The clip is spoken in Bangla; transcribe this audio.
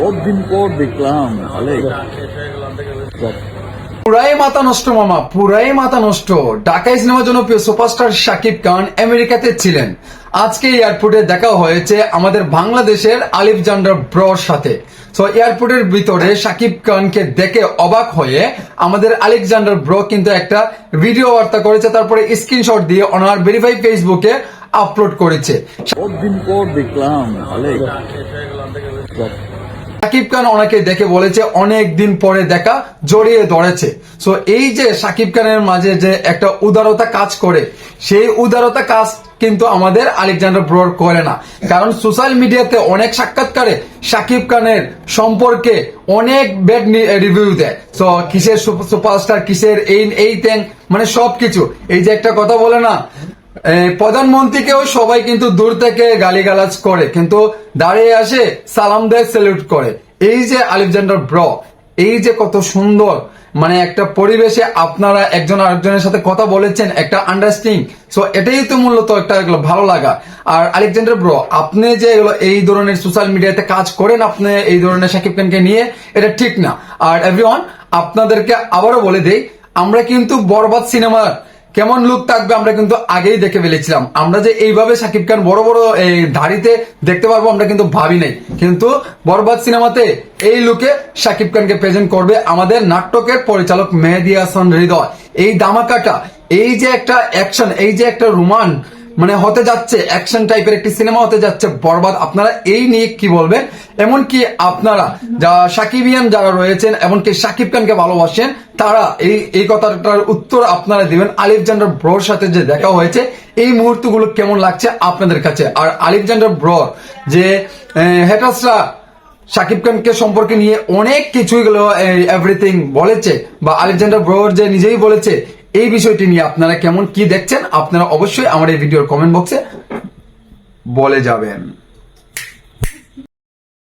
বহুদিন পর দেখলাম পুরাই মাথা নষ্ট মামা পুরাই মাথা নষ্ট। ঢাকায় সিনেমা জনপ্রিয় সুপারস্টার শাকিব খান আমেরিকাতে ছিলেন। আজকে এয়ারপোর্টে দেখা হয়েছে আমাদের বাংলাদেশের আলিফ জান্ডার ব্রর সাথে। তো এয়ারপোর্টের ভিতরে শাকিব খানকে দেখে অবাক হয়ে আমাদের আলেকজান্ডার ব্র কিন্তু একটা ভিডিও বার্তা করেছে তারপরে স্ক্রিনশট দিয়ে ওনার ভেরিফাই ফেসবুকে আপলোড করেছে। পর দেখলাম সাকিব খান ওনাকে দেখে বলেছে অনেক দিন পরে দেখা জড়িয়ে ধরেছে। সো এই যে সাকিব খানের মাঝে যে একটা উদারতা কাজ করে, সেই উদারতা কাজ কিন্তু আমাদের আলেকজান্ডার ব্রোর করে না। কারণ সোশ্যাল মিডিয়াতে অনেক সাক্ষাৎকারে সাকিব খানের সম্পর্কে অনেক ব্যাড রিভিউ দেয়। তো কিসের সুপ- সুপারস্টার কিসের এই এই ট্যাং মানে সবকিছু। এই যে একটা কথা বলে না প্রধানমন্ত্রীকেও সবাই কিন্তু দূর থেকে গালিগালাজ করে, কিন্তু দাঁড়িয়ে আসে, সালাম দেয় স্যালুট করে। এই যে আলেকজান্ডার ব্র এই যে কত সুন্দর মানে একটা পরিবেশে আপনারা একজন আরেকজনের সাথে কথা বলেছেন, একটা আন্ডারস্ট্যান্ডিং সো এটাই তো মূলত একটা ভালো লাগা। আর আলেকজান্ডার ব্রো আপনি যে এই ধরনের সোশ্যাল মিডিয়াতে কাজ করেন, আপনি এই ধরনের সাকিব খানকে নিয়ে, এটা ঠিক না। আর এভরিওয়ান আপনাদেরকে আবারও বলে দেই, আমরা কিন্তু বরবাদ সিনেমার কেমন লুক থাকবে আমরা কিন্তু আগেই দেখে ফেলেছিলাম। আমরা যে এইভাবে সাকিব খান বড় বড়, এই ধাড়িতে দেখতে পারব আমরা কিন্তু ভাবি নাই। কিন্তু বরবাদ সিনেমাতে এই লুকে সাকিব খানকে প্রেজেন্ট করবে আমাদের নাট্যকের পরিচালক মেহেদি হাসান হৃদয়। এই দামাকাটা এই যে একটা অ্যাকশন এই যে একটা রোমান মানে হতে যাচ্ছে অ্যাকশন টাইপের একটি সিনেমা হতে যাচ্ছে, বরবাদ। আপনারা এই নিয়ে কি বলবেন? এমনকি আপনারা যা সাকিবিয়ান যারা রয়েছেন, এমনকি সাকিব খানকে ভালোবাসেন, তারা এই এই কথাটার উত্তর আপনারা দিবেন। আলেকজান্ডার ব্রোর সাথে যে দেখা হয়েছে, এই মুহূর্তগুলো কেমন লাগছে আপনাদের কাছে? আর আলেকজান্ডার ব্রোর, যে হেটাসরা শাকিব খানকে সম্পর্কে নিয়ে অনেক কিছুই গুলো এভরিথিং বলেছে, বা আলেকজান্ডার ব্রোর যে নিজেই বলেছে এই বিষয়টি নিয়ে আপনারা কেমন কি দেখছেন, আপনারা অবশ্যই আমার এই ভিডিওর কমেন্ট বক্সে বলে যাবেন।